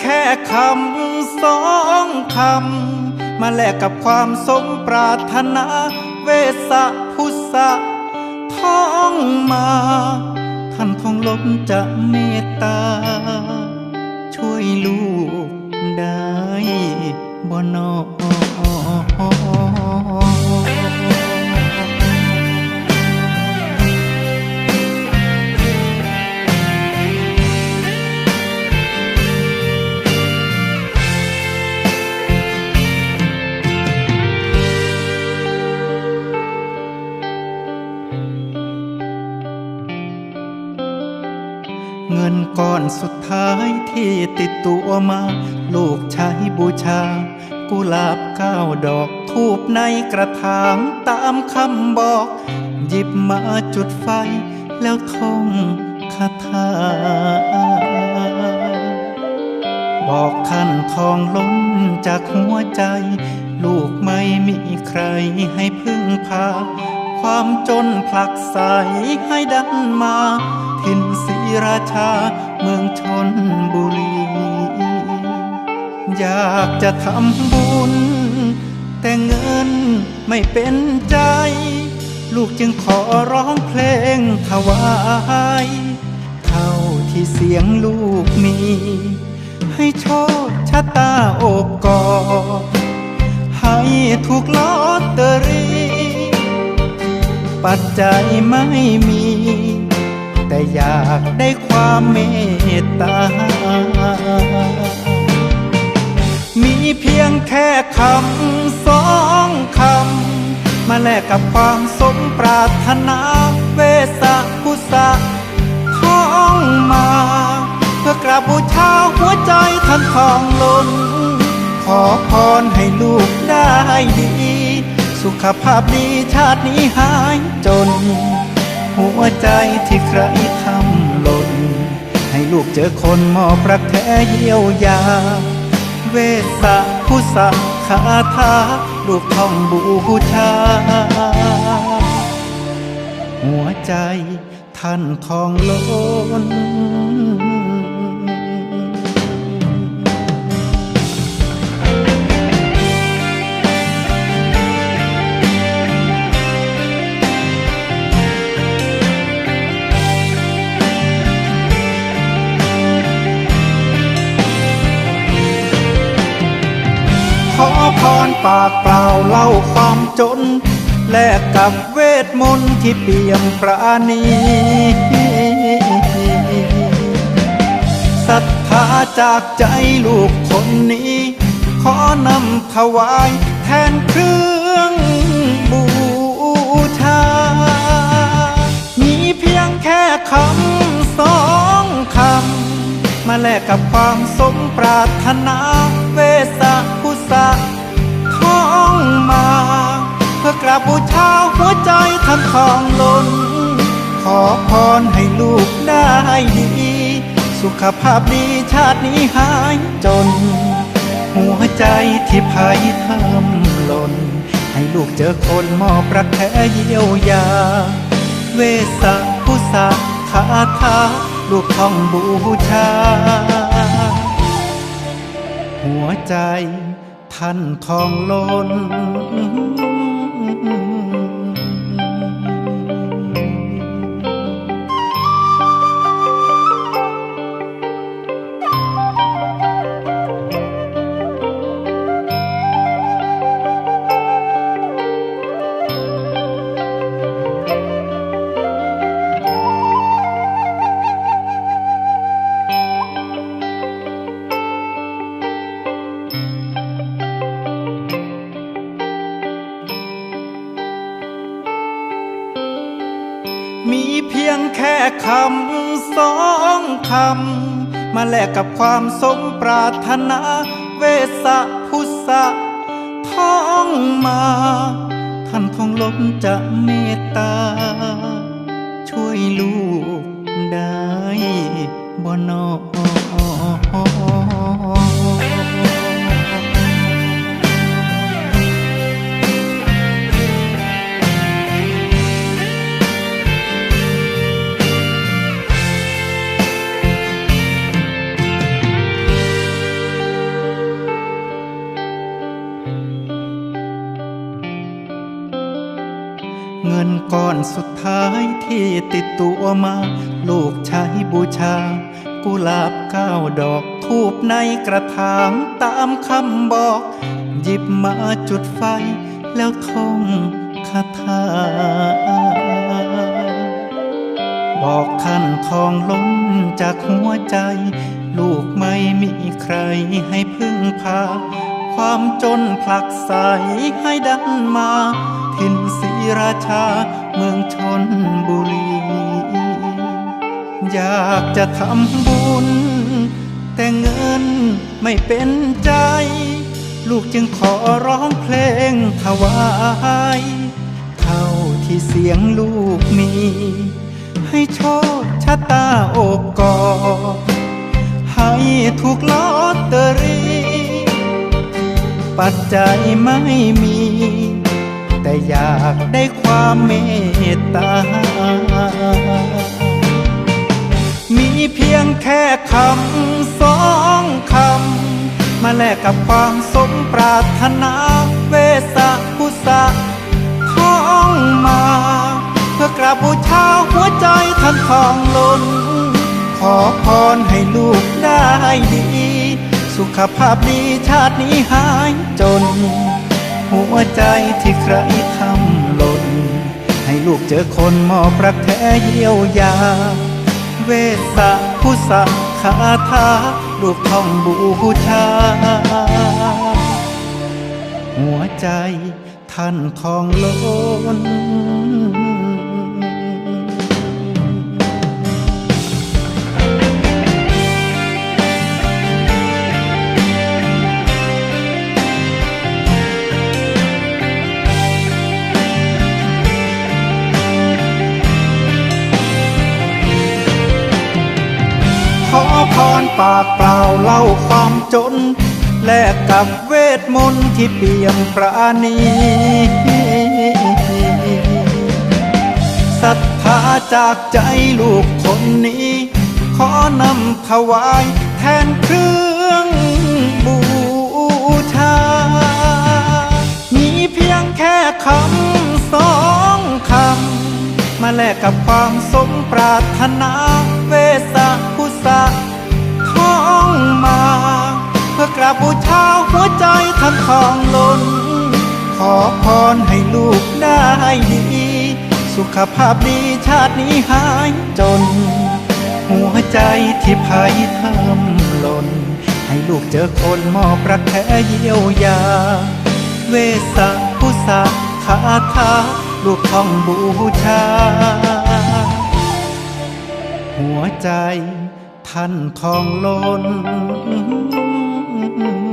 แค่คำสองคำ มาแลกกับความสมปรารถนา เวสะพุสะท่องมา ท่านคงล้นจะเมตตา ช่วยลูกได้บ่นอ เงินก้อนสุดท้ายที่ติดตัวมา ลูกใช้บูชา กุหลาบเก้าดอกทูบในกระถางตามคำบอก หยิบมาจุดไฟ แล้วท่องคาถาบอกท่านทองล้นจากหัวใจ ลูกไม่มีใครให้พึ่งพา ความจนผลักใสให้ดันมา ถิ่นศรีราชาเมืองชนบุรี อยากจะทำบุญ แต่เงินไม่เป็นใจ ลูกจึงขอร้องเพลงถวายเท่าที่เสียงลูกมี ให้โชคชะตาโอบกอดให้ถูกลอตเตอรี่ ปัจจัยไม่มี แต่อยากได้ความเมตตา มีเพียงแค่คำสองคำ มาแลกกับความสมปรารถนาเวสะกุสะท่องมา เพื่อกราบบูชาหัวใจท่านทองล้น ขอพรให้ลูกได้ดี สุขภาพดีชาตินี้หายจน หัวใจที่ใครทำหล่น ให้ลูกเจอคนมอบรักแท้เยียวยา เวสะผู้สะคาถาลูกท่องบูชา หัวใจท่านทองล้น ปากเปล่าเล่าความจน แลกกับเวทมนต์ที่เปี่ยมปราณีศรัทธาจากใจลูกคนนี้ ขอนำถวายแทนเครื่องบูชา มีเพียงแค่คำสองคำ มาแลกกับความสมปรารถนาเวสะ ราบูชาหัวใจท่านทองลน ขอพรให้ลูกได้ดี สุขภาพดีชาตินี้หายจน หัวใจที่ภัยทำหล่น ให้ลูกเจอคนมอบรักแท้เยียวยา เวสะพุสะคาถาลูกท่องบูชา หัวใจท่านทองล้น เพียงแค่คำสองคำ มาแลกกับความสมปรารถนา เวสะพุสะท่องมา ท่านคงล้นจะเมตตา ช่วยลูกได้บ่นอ เงินก้อนสุดท้ายที่ติดตัวมา ลูกใช้บูชา กุหลาบเก้าดอกทูบในกระถางตามคำบอก หยิบมาจุดไฟ แล้วท่องคาถาบอกท่านทองล้นจากหัวใจ ลูกไม่มีใครให้พึ่งพา ความจนผลักใสให้ดันมา ถิ่นศรีราชาเมืองชนบุรี อยากจะทำบุญ แต่เงินไม่เป็นใจ ลูกจึงขอร้องเพลงถวายเท่าที่เสียงลูกมี ให้โชคชะตาโอบกอให้ถูกลอตเตอรี่ปัจจัยไม่มี แต่อยากได้ความเมตตา มีเพียงแค่คำสองคำ มาแลกกับความสมปรารถนาเวสะพุสะท่องมา เพื่อกราบบูชาหัวใจท่านทองล้น ขอพรให้ลูกได้ดี สุขภาพดีชาตินี้หายจน หัวใจที่ใครทำหล่น ให้ลูกเจอคนมอบรักแท้เยียวยา เวสะผู้สะคาถาลูกท่องบูชา หัวใจท่านทองล้น เล่าความจน แลกกับเวทมนต์ที่เปี่ยมปราณีศรัทธาจากใจลูกคนนี้ ขอนำถวายแทนเครื่องบูชา มีเพียงแค่คำสองคำ มาแลกกับความสมปรารถนาเวสะพุส บบูชาหัวใจท่านทองล้น ขอพรให้ลูกได้ดี สุขภาพดีชาตินี้หายจน หัวใจที่ภัยทำหล่นให้ลูกเจอคนมอบรักแท้เยียวยา เวสะพุสะคาถาลูกท่องบูชา หัวใจท่านทองล้น mm-hmm.